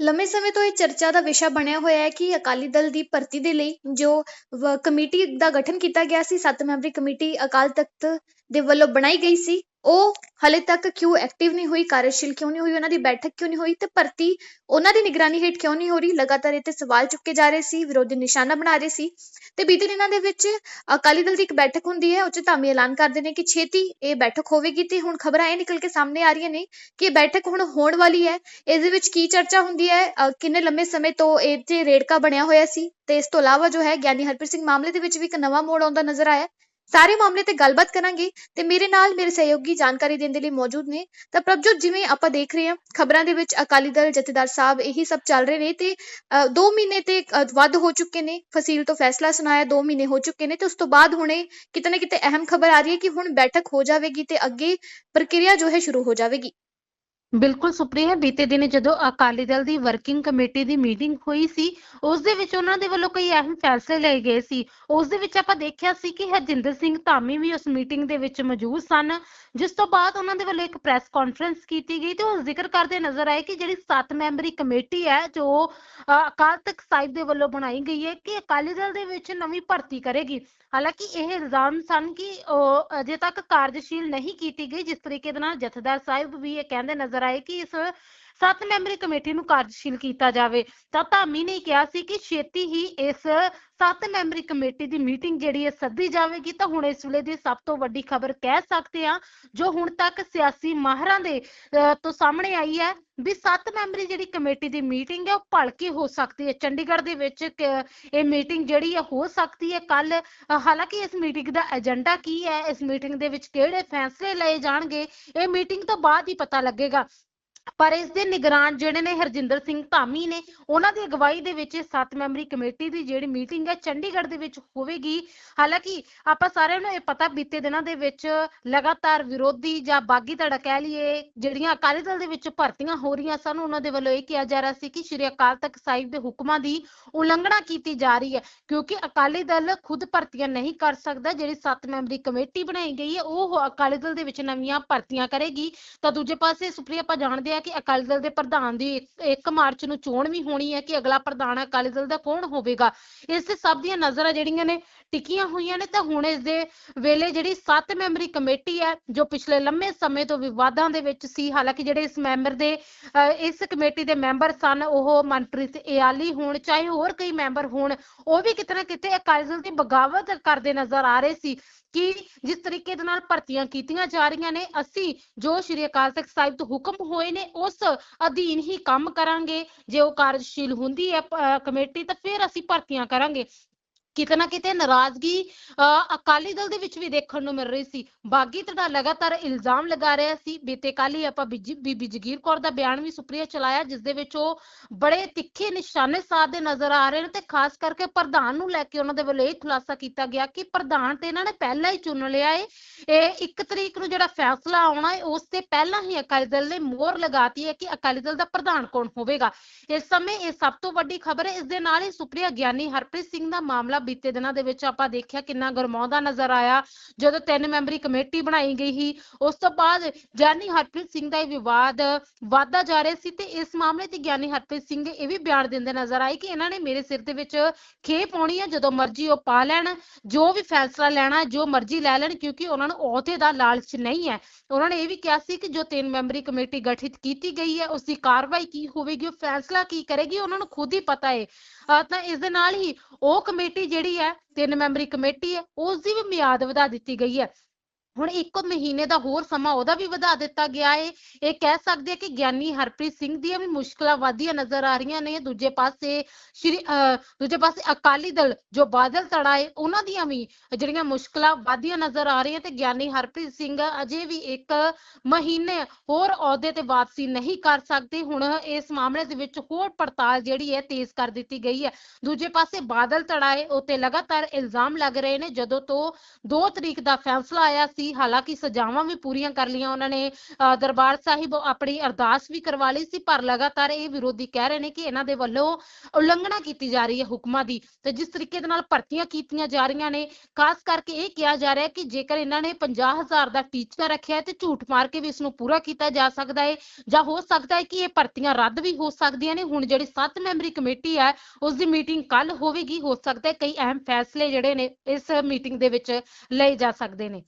ਲੰਮੇ ਸਮੇਂ ਤੋਂ ਇਹ ਚਰਚਾ ਦਾ ਵਿਸ਼ਾ ਬਣਿਆ ਹੋਇਆ ਹੈ ਕਿ ਅਕਾਲੀ ਦਲ ਦੀ ਭਰਤੀ ਦੇ ਲਈ ਜੋ ਕਮੇਟੀ ਦਾ ਗਠਨ ਕੀਤਾ ਗਿਆ ਸੀ, ਸੱਤ ਮੈਂਬਰੀ ਕਮੇਟੀ ਅਕਾਲ ਤਖਤ ਦੇ ਵੱਲੋਂ ਬਣਾਈ ਗਈ ਸੀ। ਉਹ ਹਲੇ ਤੱਕ ਕਿਉਂ ਐਕਟਿਵ ਨਹੀਂ ਹੋਈ, ਕਾਰਜਸ਼ੀਲ ਕਿਉਂ ਨਹੀਂ ਹੋਈ, ਉਹਨਾਂ ਦੀ ਬੈਠਕ ਕਿਉਂ ਨਹੀਂ ਹੋਈ ਤੇ ਭਰਤੀ ਉਹਨਾਂ ਦੀ ਨਿਗਰਾਨੀ ਹੇਠ ਕਿਉਂ ਨਹੀਂ ਹੋ ਰਹੀ? ਲਗਾਤਾਰ ਇਹ ਤੇ ਸਵਾਲ ਚੁੱਕੇ ਜਾ ਰਹੇ ਸੀ, ਵਿਰੋਧੀ ਨਿਸ਼ਾਨਾ ਬਣਾ ਰਹੇ ਸੀ ਤੇ ਬੀਤੇ ਦਿਨਾਂ ਦੇ ਵਿੱਚ ਅਕਾਲੀ ਦਲ ਦੀ ਇੱਕ ਬੈਠਕ ਹੁੰਦੀ ਹੈ, ਉਹ ਧਾਮੀ ਐਲਾਨ ਕਰਦੇ ਨੇ ਕਿ ਛੇਤੀ ਇਹ ਬੈਠਕ ਹੋਵੇਗੀ ਤੇ ਹੁਣ ਖਬਰਾਂ ਇਹ ਨਿਕਲ ਕੇ ਸਾਹਮਣੇ ਆ ਰਹੀਆਂ ਨੇ ਕਿ ਇਹ ਬੈਠਕ ਹੁਣ ਹੋਣ ਵਾਲੀ ਹੈ। ਇਸ ਦੇ ਵਿੱਚ ਕੀ ਚਰਚਾ ਹੁੰਦੀ ਹੈ? ਕਿੰਨੇ ਲੰਮੇ ਸਮੇਂ ਤੋਂ ਇਹ ਤੇ ਰੇੜਕਾ ਬਣਿਆ ਹੋਇਆ ਸੀ ਤੇ ਇਸ ਤੋਂ ਇਲਾਵਾ ਜੋ ਹੈ, ਗਿਆਨੀ ਹਰਪ੍ਰੀਤ ਸਿੰਘ ਮਾਮਲੇ ਦੇ ਵਿੱਚ ਵੀ ਇੱਕ ਨਵਾਂ ਮੋੜ ਆਉਂਦਾ ਨਜ਼ਰ ਆਇਆ। ਸਾਰੇ ਮਾਮਲੇ ਤੇ ਗੱਲਬਾਤ ਕਰਾਂਗੇ ਤੇ ਮੇਰੇ ਨਾਲ ਮੇਰੇ ਸਹਿਯੋਗੀ ਜਾਣਕਾਰੀ ਦੇਣ ਦੇ ਲਈ ਮੌਜੂਦ ਨੇ। ਤਾਂ ਪ੍ਰਭਜੋਤ, ਜਿਵੇਂ ਆਪਾਂ ਦੇਖ ਰਹੇ ਹਾਂ, ਖਬਰਾਂ ਦੇ ਵਿੱਚ ਅਕਾਲੀ ਦਲ ਜਥੇਦਾਰ ਸਾਹਿਬ ਇਹੀ ਸਭ ਚੱਲ ਰਹੇ ਨੇ ਤੇ 2 ਮਹੀਨੇ ਤੇ ਵੱਧ ਹੋ ਚੁੱਕੇ ਨੇ। ਫਸੀਲ ਤੋਂ ਫੈਸਲਾ ਸੁਣਾਇਆ 2 ਮਹੀਨੇ ਹੋ ਚੁੱਕੇ ਨੇ ਤੇ ਉਸ ਤੋਂ ਬਾਅਦ ਹੁਣੇ ਕਿਤੇ ਨਾ ਕਿਤੇ ਅਹਿਮ ਖਬਰ ਆ ਰਹੀ ਹੈ ਕਿ ਹੁਣ ਬੈਠਕ ਹੋ ਜਾਵੇਗੀ ਤੇ ਅੱਗੇ ਪ੍ਰਕਿਰਿਆ ਜੋ ਹੈ ਸ਼ੁਰੂ ਹੋ ਜਾਵੇਗੀ। ਬਿਲਕੁਲ ਸੁਪਰੀਆ ਬੀਤੇ ਦਿਨ ਜਦੋਂ ਅਕਾਲੀ ਦਲ ਦੀ ਵਰਕਿੰਗ ਕਮੇਟੀ ਦੀ ਮੀਟਿੰਗ ਹੋਈ ਸੀ ਉਸ ਦੇ ਵਿੱਚ ਉਹਨਾਂ ਦੇ ਵੱਲੋਂ ਕਈ ਅਹਿਮ ਫੈਸਲੇ ਲਏ ਗਏ ਸੀ। ਉਸ ਦੇ ਵਿੱਚ ਆਪਾਂ ਦੇਖਿਆ ਸੀ ਕਿ ਹਰਜਿੰਦਰ ਸਿੰਘ ਧਾਮੀ ਵੀ ਉਸ ਮੀਟਿੰਗ ਦੇ ਵਿੱਚ ਮੌਜੂਦ ਸਨ ਜਿਸ ਤੋਂ ਬਾਅਦ ਉਹਨਾਂ ਦੇ ਵੱਲੋਂ ਇੱਕ ਪ੍ਰੈਸ ਕਾਨਫਰੰਸ ਕੀਤੀ ਗਈ ਤੇ ਉਹ ਜ਼ਿਕਰ ਕਰਦੇ ਨਜ਼ਰ ਆਏ ਕਿ ਜਿਹੜੀ 7 ਮੈਂਬਰੀ ਕਮੇਟੀ ਹੈ ਜੋ ਅ, ਅਕਾਲ ਤਖਤ ਸਾਹਿਬ ਦੇ ਵੱਲੋਂ ਬਣਾਈ ਗਈ ਹੈ ਕਿ ਅਕਾਲੀ ਦਲ ਦੇ ਵਿੱਚ ਨਵੀਂ ਭਰਤੀ ਕਰੇਗੀ। ਹਾਲਾਂਕਿ ਇਹ ਇਲਜ਼ਾਮ ਸਨ ਕਿ ਉਹ ਅਜੇ ਤੱਕ ਕਾਰਜਸ਼ੀਲ ਨਹੀਂ ਕੀਤੀ ਗਈ ਜਿਸ ਤਰੀਕੇ ਦੇ ਨਾਲ ਜਥੇਦਾਰ ਸਾਹਿਬ ਵੀ ਇਹ ਕਹਿੰਦੇ ਨਜ਼ਰ ਆਏ ਕਿ ਇਸ ਸੱਤ ਮੈਂਬਰੀ ਕਮੇਟੀ ਨੂੰ ਕਾਰਜਸ਼ੀਲ ਕੀਤਾ ਜਾਵੇ। ਤਾਂ ਧਾਮੀ ਨੇ ਕਿਹਾ ਸੀ ਕਿ ਛੇਤੀ ਹੀ ਇਸ ਸੱਤ ਮੈਂਬਰੀ ਕਮੇਟੀ ਦੀ ਮੀਟਿੰਗ ਜਿਹੜੀ ਹੈ ਸੱਦੀ ਜਾਵੇਗੀ। ਤਾਂ ਹੁਣ ਇਸ ਵੇਲੇ ਦੀ ਸਭ ਤੋਂ ਵੱਡੀ ਖਬਰ ਕਹਿ ਸਕਦੇ ਹਾਂ, ਜੋ ਹੁਣ ਤੱਕ ਸਿਆਸੀ ਮਾਹਰਾਂ ਦੇ ਤੋਂ ਸਾਹਮਣੇ ਆਈ ਹੈ ਵੀ ਸੱਤ ਮੈਂਬਰੀ ਜਿਹੜੀ ਕਮੇਟੀ ਦੀ ਮੀਟਿੰਗ ਹੈ, ਉਹ ਭਲਕੇ ਹੋ ਸਕਦੀ ਹੈ। ਚੰਡੀਗੜ੍ਹ ਦੇ ਵਿੱਚ ਇਹ ਮੀਟਿੰਗ ਜਿਹੜੀ ਹੈ, ਹੋ ਸਕਦੀ ਹੈ। ਕੱਲ ਹਾਲਾਂਕਿ ਇਸ ਮੀਟਿੰਗ ਦਾ ਏਜੰਡਾ ਕੀ ਹੈ? ਇਸ ਮੀਟਿੰਗ ਦੇ ਵਿੱਚ ਕਿਹੜੇ ਫੈਸਲੇ ਲਏ ਜਾਣਗੇ? ਇਹ ਮੀਟਿੰਗ ਤੋਂ ਬਾਅਦ ਹੀ ਪਤਾ ਲੱਗੇਗਾ। ਪਰ ਇਸ ਦੇ ਨਿਗਰਾਨ ਜਿਹੜੇ ਨੇ ਹਰਜਿੰਦਰ ਸਿੰਘ ਧਾਮੀ ਨੇ, ਉਹਨਾਂ ਦੀ ਅਗਵਾਈ ਦੇ ਵਿੱਚ ਇਹ ਸੱਤ ਮੈਂਬਰੀ ਕਮੇਟੀ ਦੀ ਜਿਹੜੀ ਮੀਟਿੰਗ ਹੈ ਚੰਡੀਗੜ੍ਹ ਦੇ ਵਿੱਚ ਹੋਵੇਗੀ। ਹਾਲਾਂਕਿ ਆਪਾਂ ਸਾਰਿਆਂ ਨੂੰ ਇਹ ਪਤਾ ਬੀਤੇ ਦਿਨਾਂ ਦੇ ਵਿੱਚ ਲਗਾਤਾਰ ਵਿਰੋਧੀ ਜਾਂ ਬਾਗੀ ਧੜਾ ਕਹਿ ਲਈਏ, ਜਿਹੜੀਆਂ ਅਕਾਲੀ ਦਲ ਦੇ ਵਿੱਚ ਭਰਤੀਆਂ ਹੋ ਰਹੀਆਂ ਸਨ, ਉਹਨਾਂ ਦੇ ਵੱਲੋਂ ਇਹ ਕਿਹਾ ਜਾ ਰਿਹਾ ਸੀ ਕਿ ਸ਼੍ਰੀ ਅਕਾਲ ਤਖਤ ਸਾਹਿਬ ਦੇ ਹੁਕਮਾਂ ਦੀ ਉਲੰਘਣਾ ਕੀਤੀ ਜਾ ਰਹੀ ਹੈ, ਕਿਉਂਕਿ ਅਕਾਲੀ ਦਲ ਖੁਦ ਭਰਤੀਆਂ ਨਹੀਂ ਕਰ ਸਕਦਾ, ਜਿਹੜੀ ਸੱਤ ਮੈਂਬਰੀ ਕਮੇਟੀ ਬਣਾਈ ਗਈ ਹੈ, ਉਹ ਅਕਾਲੀ ਦਲ ਦੇ ਵਿੱਚ ਨਵੀਆਂ ਭਰਤੀਆਂ ਕਰੇਗੀ। ਤਾਂ ਦੂਜੇ ਪਾਸੇ ਸੁਪਰੀਆ ਆਪਾਂ ਜਾਣਦੇ ਆ ਕਿ ਅਕਾਲੀ ਦਲ ਦੇ ਪ੍ਰਧਾਨ ਦੀ 1 ਮਾਰਚ ਨੂੰ ਚੋਣ ਵੀ ਹੋਣੀ ਹੈ ਕਿ ਅਗਲਾ ਪ੍ਰਧਾਨ ਅਕਾਲੀ ਦਲ ਦਾ ਕੌਣ ਹੋਵੇਗਾ? ਇਸ ਤੇ ਸਭ ਦੀਆਂ ਨਜ਼ਰਾਂ ਜਿਹੜੀਆਂ ਨੇ ਟਿਕੀਆਂ ਹੋਈਆਂ ਨੇ ਤਾਂ ਹੁਣ ਇਸ ਦੇ ਵੇਲੇ ਜਿਹੜੀ 7 ਮੈਂਬਰੀ ਕਮੇਟੀ ਹੈ, ਜੋ ਪਿਛਲੇ ਲੰਮੇ ਸਮੇਂ ਤੋਂ ਵਿਵਾਦਾਂ ਦੇ ਵਿੱਚ ਸੀ, ਹਾਲਾਂਕਿ ਜਿਹੜੇ ਇਸ ਮੈਂਬਰ ਦੇ ਇਸ ਕਮੇਟੀ ਦੇ ਮੈਂਬਰ ਸਨ, ਉਹ ਮਨਪ੍ਰੀਤ ਇਆਲੀ ਹੋਣ, ਚਾਹੇ ਹੋਰ ਕਈ ਮੈਂਬਰ ਹੋਣ, ਉਹ ਵੀ ਕਿਤੇ ਨਾ ਕਿਤੇ ਅਕਾਲੀ ਦਲ ਦੀ ਬਗਾਵਤ ਕਰਦੇ ਨਜ਼ਰ ਆ ਰਹੇ ਸੀ ਕਿ ਜਿਸ ਤਰੀਕੇ ਦੇ ਨਾਲ ਭਰਤੀਆਂ ਕੀਤੀਆਂ ਜਾ ਰਹੀਆਂ ਨੇ, ਅਸੀਂ ਜੋ ਸ਼੍ਰੀ ਅਕਾਲ ਤਖਤ ਸਾਹਿਬ ਤੋਂ ਹੁਕਮ ਹੋਏ ਨੇ, ਉਸ ਅਧੀਨ ਹੀ ਕੰਮ ਕਰਾਂਗੇ, ਜੇ ਉਹ ਕਾਰਜਸ਼ੀਲ ਹੁੰਦੀ ਹੈ ਕਮੇਟੀ, ਤਾਂ ਫਿਰ ਅਸੀਂ ਭਰਤੀਆਂ ਕਰਾਂਗੇ। ਕਿਤੇ ਨਾ ਕਿਤੇ ਨਾਰਾਜ਼ਗੀ ਅਕਾਲੀ ਦਲ ਦੇ ਵਿੱਚ ਵੀ ਦੇਖਣ ਨੂੰ ਮਿਲ ਰਹੀ ਸੀ। ਬਾਗੀ ਧੜਾ ਲਗਾਤਾਰ ਇਲਜ਼ਾਮ ਲਗਾ ਰਿਹਾ ਸੀ। ਬੀਤੇ ਕੱਲ੍ਹ ਹੀ ਆਪਾਂ ਬੀਜੀ- ਬੀਬੀ ਜਗੀਰ ਕੌਰ ਦਾ ਬਿਆਨ ਵੀ ਸੁਪਰੀਆ ਚਲਾਇਆ, ਜਿਸ ਦੇ ਵਿੱਚ ਉਹ ਬੜੇ ਤਿੱਖੇ ਨਿਸ਼ਾਨੇ ਸਾਧਦੇ ਨਜ਼ਰ ਆ ਰਹੇ ਨੇ ਤੇ ਖਾਸ ਕਰਕੇ ਪ੍ਰਧਾਨ ਨੂੰ ਲੈ ਕੇ ਉਹਨਾਂ ਦੇ ਵੱਲੋਂ ਇਹ ਖੁਲਾਸਾ ਕੀਤਾ ਗਿਆ ਕਿ ਪ੍ਰਧਾਨ ਤੇ ਇਹਨਾਂ ਨੇ ਪਹਿਲਾਂ ਹੀ ਚੁਣ ਲਿਆ ਏ। ਇਹ ਇੱਕ ਤਰੀਕ ਨੂੰ ਜਿਹੜਾ ਫੈਸਲਾ ਆਉਣਾ ਹੈ, ਉਸ ਤੇ ਪਹਿਲਾਂ ਹੀ ਅਕਾਲੀ ਦਲ ਨੇ ਮੋਹਰ ਲਗਾਤੀ ਹੈ ਕਿ ਅਕਾਲੀ ਦਲ ਦਾ ਪ੍ਰਧਾਨ ਕੌਣ ਹੋਵੇਗਾ। ਇਸ ਸਮੇਂ ਇਹ ਸਭ ਤੋਂ ਵੱਡੀ ਖਬਰ ਹੈ। ਇਸ ਦੇ ਨਾਲ ਹੀ ਸੁਪਰੀਆ ਗਿਆਨੀ ਹਰਪ੍ਰੀਤ ਸਿੰਘ ਦਾ ਮਾਮਲਾ ਬੀਤੇ ਦਿਨਾਂ ਦੇ ਵਿੱਚ ਆਪਾਂ ਦੇਖਿਆ ਕਿੰਨਾ ਗਰਮਾਉਂਦਾ ਨਜ਼ਰ ਆਇਆ। ਜਦੋਂ ਤਿੰਨ ਮੈਂਬਰੀ ਕਮੇਟੀ ਬਣਾਈ ਗਈ ਸੀ, ਉਸ ਤੋਂ ਬਾਅਦ ਗਿਆਨੀ ਹਰਪ੍ਰੀਤ ਸਿੰਘ ਦਾ ਇਹ ਵਿਵਾਦ ਵਾਧਾ ਜਾ ਰਿਹਾ ਸੀ ਤੇ ਇਸ ਮਾਮਲੇ ਤੇ ਗਿਆਨੀ ਹਰਪ੍ਰੀਤ ਸਿੰਘ ਇਹ ਵੀ ਬਿਆਨ ਦਿੰਦੇ ਨਜ਼ਰ ਆਏ ਕਿ ਇਹਨਾਂ ਨੇ ਮੇਰੇ ਸਿਰ ਦੇ ਵਿੱਚ ਖੇਪ ਪਾਉਣੀ ਹੈ, ਜਦੋਂ ਮਰਜ਼ੀ ਉਹ ਪਾ ਲੈਣ, ਜੋ ਵੀ ਫੈਸਲਾ ਲੈਣਾ ਜੋ ਮਰਜ਼ੀ ਲੈ ਲੈਣ, ਕਿਉਂਕਿ ਉਹਨਾਂ ਨੂੰ ਅਹੁਦੇ ਦਾ ਲਾਲਚ ਨਹੀਂ ਹੈ। ਉਹਨਾਂ ਨੇ ਇਹ ਵੀ ਕਿਹਾ ਸੀ ਕਿ ਜੋ ਤਿੰਨ ਮੈਂਬਰੀ ਕਮੇਟੀ ਗਠਿਤ ਕੀਤੀ ਗਈ ਹੈ ਉਸ ਦੀ ਕਾਰਵਾਈ ਕੀ ਹੋਵੇਗੀ, ਉਹ ਫੈਸਲਾ ਕੀ ਕਰੇਗੀ, ਉਹਨਾਂ ਨੂੰ ਖੁਦ ਹੀ ਪਤਾ ਹੈ। ਅਹ ਤਾਂ ਇਸ ਦੇ ਨਾਲ ਹੀ ਉਹ ਕਮੇਟੀ ਜਿਹੜੀ ਹੈ, ਤਿੰਨ ਮੈਂਬਰੀ ਕਮੇਟੀ ਹੈ ਉਸ ਦੀ ਵੀ ਮਿਆਦ ਵਧਾ ਦਿੱਤੀ ਗਈ ਹੈ। ਹੁਣ ਇੱਕ ਮਹੀਨੇ ਦਾ ਹੋਰ ਸਮਾਂ ਉਹਦਾ ਵੀ ਵਧਾ ਦਿੱਤਾ ਗਿਆ ਹੈ ਇਹ ਕਹਿ ਸਕਦੇ ਆ ਕਿ ਗਿਆਨੀ ਹਰਪ੍ਰੀਤ ਸਿੰਘ ਦੀਆਂ ਵੀ ਮੁਸ਼ਕਲਾਂ ਵਧੀਆਂ ਨਜ਼ਰ ਆ ਰਹੀਆਂ ਨੇ। ਦੂਜੇ ਪਾਸੇ ਸ਼੍ਰੀ ਦੂਜੇ ਪਾਸੇ ਅਕਾਲੀ ਦਲ ਜੋ ਬਾਦਲ ਧੜਾ ਹੈ ਉਹਨਾਂ ਦੀਆਂ ਵੀ ਜਿਹੜੀਆਂ ਮੁਸ਼ਕਲਾਂ ਵਧੀਆਂ ਨਜ਼ਰ ਆ ਰਹੀਆਂ ਤੇ ਗਿਆਨੀ ਹਰਪ੍ਰੀਤ ਸਿੰਘ ਅਜੇ ਵੀ ਇੱਕ ਮਹੀਨੇ ਹੋਰ ਅਹੁਦੇ ਤੇ ਵਾਪਸੀ ਨਹੀਂ ਕਰ ਸਕਦੇ। ਹੁਣ ਇਸ ਮਾਮਲੇ ਦੇ ਵਿੱਚ ਹੋਰ ਪੜਤਾਲ ਜਿਹੜੀ ਹੈ ਤੇਜ਼ ਕਰ ਦਿੱਤੀ ਗਈ ਹੈ ਦੂਜੇ ਪਾਸੇ ਬਾਦਲ ਧੜਾ ਹੈ ਉੱਤੇ ਲਗਾਤਾਰ ਇਲਜ਼ਾਮ ਲੱਗ ਰਹੇ ਨੇ। ਜਦੋਂ ਤੋਂ 2 ਤਰੀਕ ਦਾ ਫੈਸਲਾ ਆਇਆ ਸੀ ਸੀ ਹਾਲਾਂਕਿ ਸਜ਼ਾਵਾਂ ਵੀ ਪੂਰੀਆਂ ਕਰ ਲਈਆਂ ਉਹਨਾਂ ਨੇ ਅ, ਦਰਬਾਰ ਸਾਹਿਬ ਆਪਣੀ ਅਰਦਾਸ ਵੀ ਕਰਵਾ ਲਈ ਸੀ ਪਰ ਲਗਾਤਾਰ ਇਹ ਵਿਰੋਧੀ ਕਹਿ ਰਹੇ ਨੇ ਕਿ ਇਹਨਾਂ ਦੇ ਵੱਲੋਂ ਉਲੰਘਣਾ ਕੀਤੀ ਜਾ ਰਹੀ ਹੈ ਹੁਕਮਾਂ ਦੀ ਤੇ ਜਿਸ ਤਰੀਕੇ ਦੇ ਨਾਲ ਭਰਤੀਆਂ ਕੀਤੀਆਂ ਜਾ ਰਹੀਆਂ ਨੇ ਖਾਸ ਕਰਕੇ ਇਹ ਕਿਹਾ ਜਾ ਰਿਹਾ ਹੈ ਕਿ ਜੇਕਰ ਇਹਨਾਂ ਨੇ 50000 ਦਾ ਟੀਚਾ ਰੱਖਿਆ ਤੇ ਝੂਠ ਮਾਰ ਕੇ ਵੀ ਇਸ ਨੂੰ ਪੂਰਾ ਕੀਤਾ ਜਾ ਸਕਦਾ ਹੈ ਜਾਂ ਹੋ ਸਕਦਾ ਹੈ ਕਿ ਇਹ ਭਰਤੀਆਂ ਰੱਦ ਵੀ ਹੋ ਸਕਦੀਆਂ ਨੇ ਹੁਣ ਜਿਹੜੀ 7 ਮੈਂਬਰੀ ਕਮੇਟੀ ਹੈ ਉਸ ਦੀ ਮੀਟਿੰਗ ਕੱਲ ਹੋਵੇਗੀ ਹੋ ਸਕਦਾ ਹੈ ਕਈ ਅਹਿਮ ਫੈਸਲੇ ਜਿਹੜੇ ਨੇ ਇਸ ਮੀਟਿੰਗ ਦੇ ਵਿੱਚ ਲਏ ਜਾ ਸਕਦੇ ਨੇ।